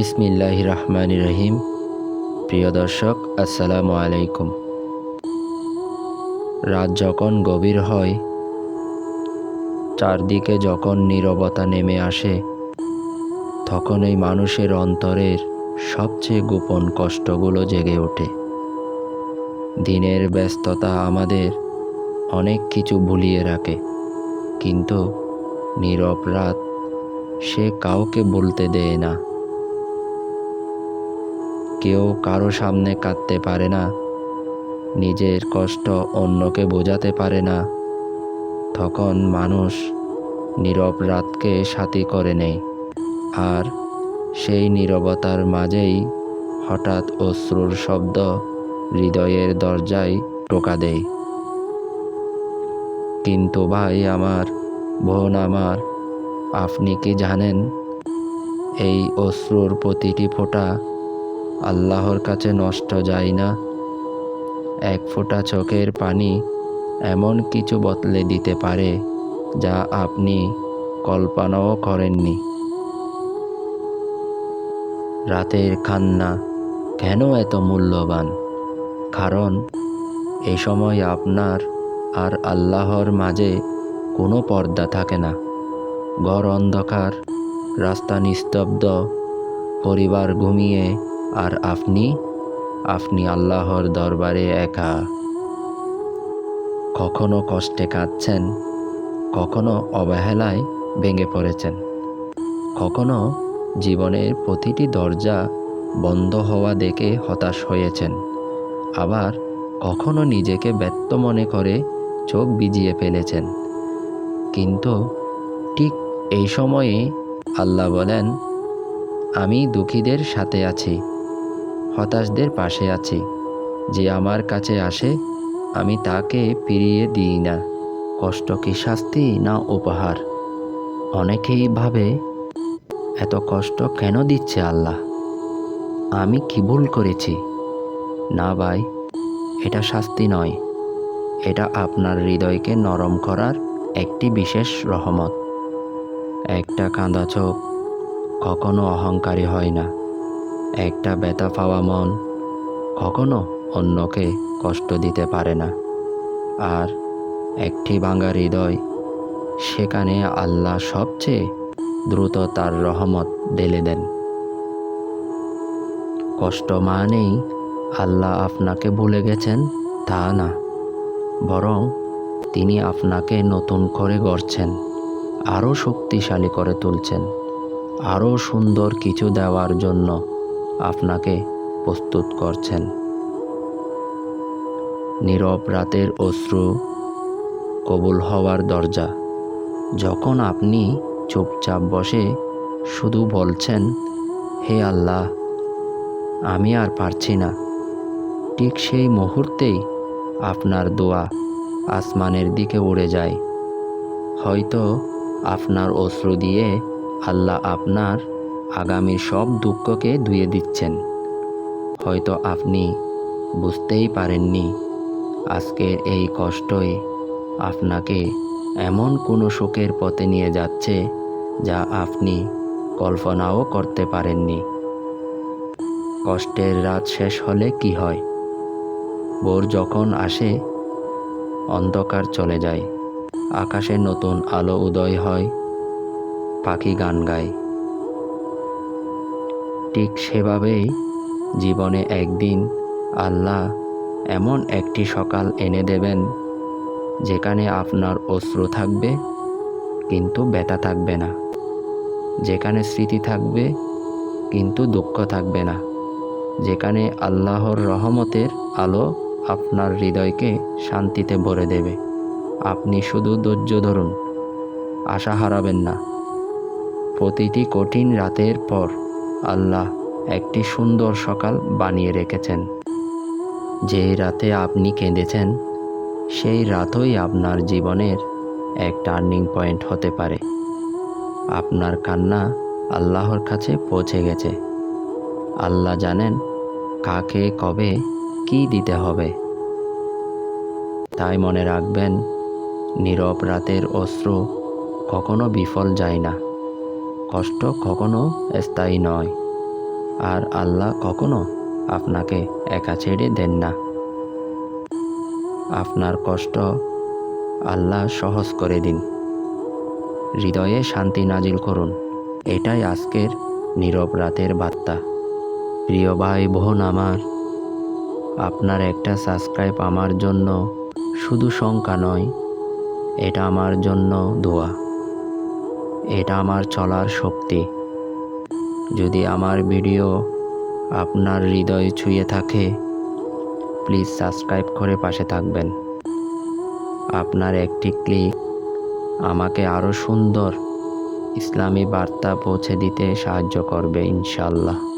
বিসমিল্লাহ রহমান রহিম প্রিয় দর্শক, আসসালামু আলাইকুম। রাত যখন গভীর হয়, চারদিকে যখন নীরবতা নেমে আসে, তখন এই মানুষের অন্তরের সবচেয়ে গোপন কষ্টগুলো জেগে ওঠে। দিনের ব্যস্ততা আমাদের অনেক কিছু ভুলিয়ে রাখে, কিন্তু নীরব রাত সে কাউকে বলতে দেয় না। কেউ কারও সামনে কাঁদতে পারে না। নিজের কষ্ট অন্যকে বোঝাতে পারে না। তখন মানুষ নীরব রাতকে সাথী করে নেয়। আর সেই নীরবতার মাঝেই হঠাৎ অশ্রুর শব্দ হৃদয়ের দরজায় টোকা দেয়। কিন্তু ভাই আমার, বোন আমার, আপনি কি জানেন? এই অশ্রুর প্রতিটি ফোঁটা আল্লাহর কাছে নষ্ট যায় না। এক ফোঁটা চোখের পানি এমন কিছু বদলে দিতে পারে, যা আপনি কল্পনাও করেননি। রাতের খান্না কেন এত মূল্যবান? কারণ এই সময় আপনার আর আল্লাহর মাঝে কোনো পর্দা থাকে না। ঘর অন্ধকার, রাস্তা নিস্তব্ধ, পরিবার ঘুমিয়ে আর আপনি? আপনি আল্লাহর দরবারে একা। কখনো কষ্টে কাঁদছেন, কখনো অবহেলায় ভেঙে পড়েছেন, কখনো জীবনের প্রতিটি দরজা বন্ধ হওয়া দেখে হতাশ হয়েছেন, আবার কখনো নিজেকে ব্যর্থ মনে করে চোখ ভিজিয়ে ফেলেছেন। কিন্তু ঠিক এই সময়ে আল্লাহ বলেন, আমি দুঃখীদের সাথে আছি হতাশদের পাশে আছি। যে আমার কাছে আসে, আমি তাকে ফিরিয়ে দিই না। কষ্ট কি শাস্তি না উপহার? অনেকেই ভাবে, এত কষ্ট কেন দিচ্ছে আল্লাহ? আমি কি ভুল করেছি? না ভাই, এটা শাস্তি নয়। এটা আপনার হৃদয়কে নরম করার একটি বিশেষ রহমত। একটা কাঁদা চোখ কখনো অহংকারী হয় না। একটা ব্যথা পাওয়া মন কখনো অন্যকে কষ্ট দিতে পারে না। আর একটি ভাঙা হৃদয়, সেখানে আল্লাহ সবচেয়ে দ্রুত তার রহমত ঢেলে দেন। কষ্ট মানেই আল্লাহ আপনাকে ভুলে গেছেন তা না, বরং তিনি আপনাকে নতুন করে গড়ছেন, আরও শক্তিশালী করে তুলছেন, আরও সুন্দর কিছু দেওয়ার জন্য আপনাকে প্রস্তুত করছেন। নীরব রাতের অশ্রু কবুল হওয়ার দরজা। যখন আপনি চুপচাপ বসে শুধু বলছেন, হে আল্লাহ, আমি আর পারছি না। ঠিক সেই মুহূর্তেই আপনার দোয়া আসমানের দিকে উড়ে যায়। হয়তো আপনার অশ্রু দিয়ে আল্লাহ আপনার আগামীর সব দুঃখকে ধুয়ে দিচ্ছেন। হয়তো আপনি বুঝতেই পারেননি, আজকের এই কষ্টই আপনাকে এমন কোনো সুখের পথে নিয়ে যাচ্ছে যা আপনি কল্পনাও করতে পারেননি। কষ্টের রাত শেষ হলে কি হয়? ভোর যখন আসে, অন্ধকার চলে যায়। আকাশে নতুন আলো উদয় হয়, পাখি গান গায়। ঠিক সেভাবেই জীবনে একদিন আল্লাহ এমন একটি সকাল এনে দেবেন, যেখানে আপনার অশ্রু থাকবে কিন্তু ব্যথা থাকবে না। যেখানে স্মৃতি থাকবে কিন্তু দুঃখ থাকবে না। যেখানে আল্লাহর রহমতের আলো আপনার হৃদয়কে শান্তিতে ভরে দেবে। আপনি শুধু ধৈর্য ধরুন, আশা হারাবেন না। প্রতিটি কঠিন রাতের পর আল্লাহ একটি সুন্দর সকাল বানিয়ে রেখেছেন। যেই রাতে আপনি কেঁদেছেন, সেই রাতই আপনার জীবনের এক টার্নিং পয়েন্ট হতে পারে। আপনার কান্না আল্লাহর কাছে পৌঁছে গেছে। আল্লাহ জানেন কাকে, কবে, কি দিতে হবে। তাই মনে রাখবেন, নীরব রাতের অস্ত্র কখনো বিফল যায় না। কষ্ট কখনো স্থায়ী নয়। আর আল্লাহ কখনো আপনাকে একা ছেড়ে দেন না। আপনার কষ্ট আল্লাহ সহজ করে দিন। হৃদয়ে শান্তি নাজিল করুন। এটাই আজকের নীরব রাতের বার্তা। প্রিয় ভাই, বোন আমার, আপনার একটা সাবস্ক্রাইব আমার জন্য শুধু সংখ্যা নয়, এটা আমার জন্য দোয়া। এটা আমার চলার শক্তি। যদি আমার ভিডিও আপনার হৃদয় ছুঁয়ে থাকে, প্লিজ সাবস্ক্রাইব করে পাশে থাকবেন। আপনার একটি ক্লিক আমাকে আরও সুন্দর ইসলামী বার্তা পৌঁছে দিতে সাহায্য করবে ইনশাল্লাহ